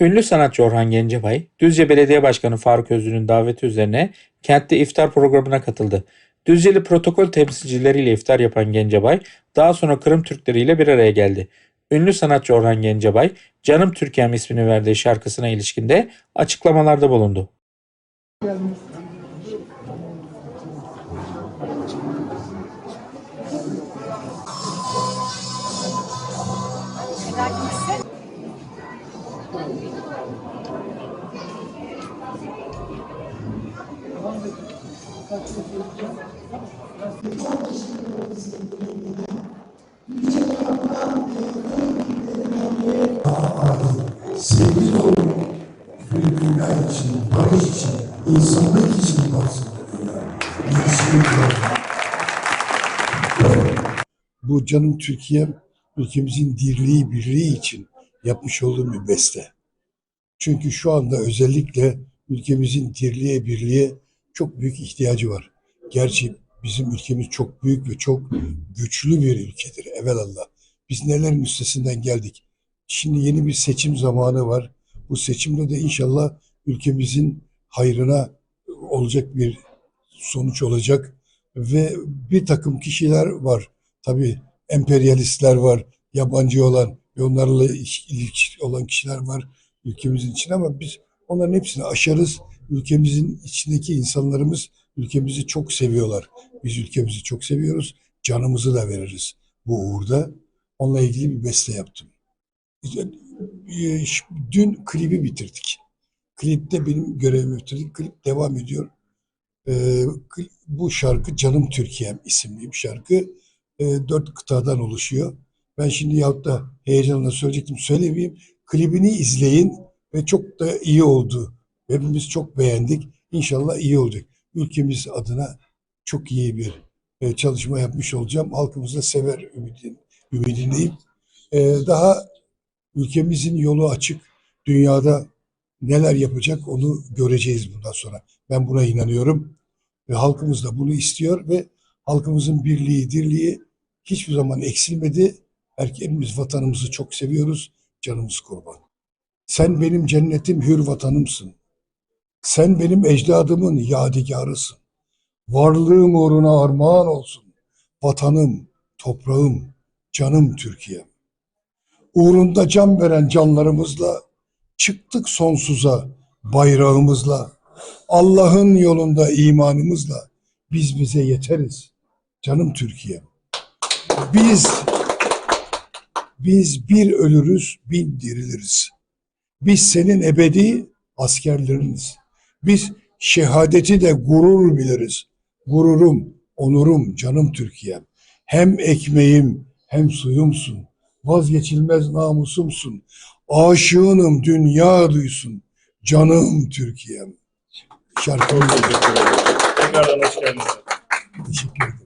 Ünlü sanatçı Orhan Gencebay, Düzce Belediye Başkanı Faruk Özlü'nün daveti üzerine kentte iftar programına katıldı. Düzceli protokol temsilcileriyle iftar yapan Gencebay, daha sonra Kırım Türkleri ile bir araya geldi. Ünlü sanatçı Orhan Gencebay, Canım Türkiye'm ismini verdiği şarkısına ilişkinde açıklamalarda bulundu. Bu canım Türkiye'm ülkemizin dirliği, birliği için yapmış olduğum bir beste. Çünkü şu anda özellikle ülkemizin dirliğe, birliğe çok büyük ihtiyacı var. Gerçi bizim ülkemiz çok büyük ve çok güçlü bir ülkedir evelallah. Biz nelerin üstesinden geldik. Şimdi yeni bir seçim zamanı var. Bu seçimde de inşallah ülkemizin hayrına olacak bir sonuç olacak. Ve bir takım kişiler var. Tabii emperyalistler var, yabancı olan ve onlarla iş- ilişki olan kişiler var ülkemizin içinde ama biz onların hepsini aşarız. Ülkemizin içindeki insanlarımız ülkemizi çok seviyorlar. Biz ülkemizi çok seviyoruz. Canımızı da veririz bu uğurda. Onunla ilgili bir beste yaptım. Ş- Dün klibi bitirdik. Klipte benim görevimi bitirdik. Klip devam ediyor. Kli- bu şarkı Canım Türkiye'm isimli bir şarkı. Ee, dört kıtadan oluşuyor. Ben şimdi yahut da heyecanla söyleyecektim söylemeyeyim. Klibini izleyin ve çok da iyi oldu. Hepimiz çok beğendik. İnşallah iyi olacak. Ülkemiz adına çok iyi bir e, çalışma yapmış olacağım. Halkımız da sever ümidin, ümidindeyim. Ee, daha ülkemizin yolu açık. Dünyada neler yapacak onu göreceğiz bundan sonra. Ben buna inanıyorum. Ve halkımız da bunu istiyor ve halkımızın birliği, dirliği hiçbir zaman eksilmedi. Herkes vatanımızı çok seviyoruz. Canımız kurban. Sen benim cennetim hür vatanımsın. Sen benim ecdadımın yadigarısın. Varlığım uğruna armağan olsun. Vatanım, toprağım, canım Türkiye'm. Uğrunda can veren canlarımızla çıktık sonsuza bayrağımızla. Allah'ın yolunda imanımızla biz bize yeteriz. Canım Türkiye. Biz biz bir ölürüz, bin diriliriz. Biz senin ebedi askerleriniz. Biz şehadeti de gurur biliriz. Gururum, onurum, canım Türkiye'm. Hem ekmeğim hem suyumsun. Vazgeçilmez namusumsun. Aşığınım dünya duysun. Canım Türkiye'm. Şarkı Tekrardan hoş geldiniz. teşekkür ederim.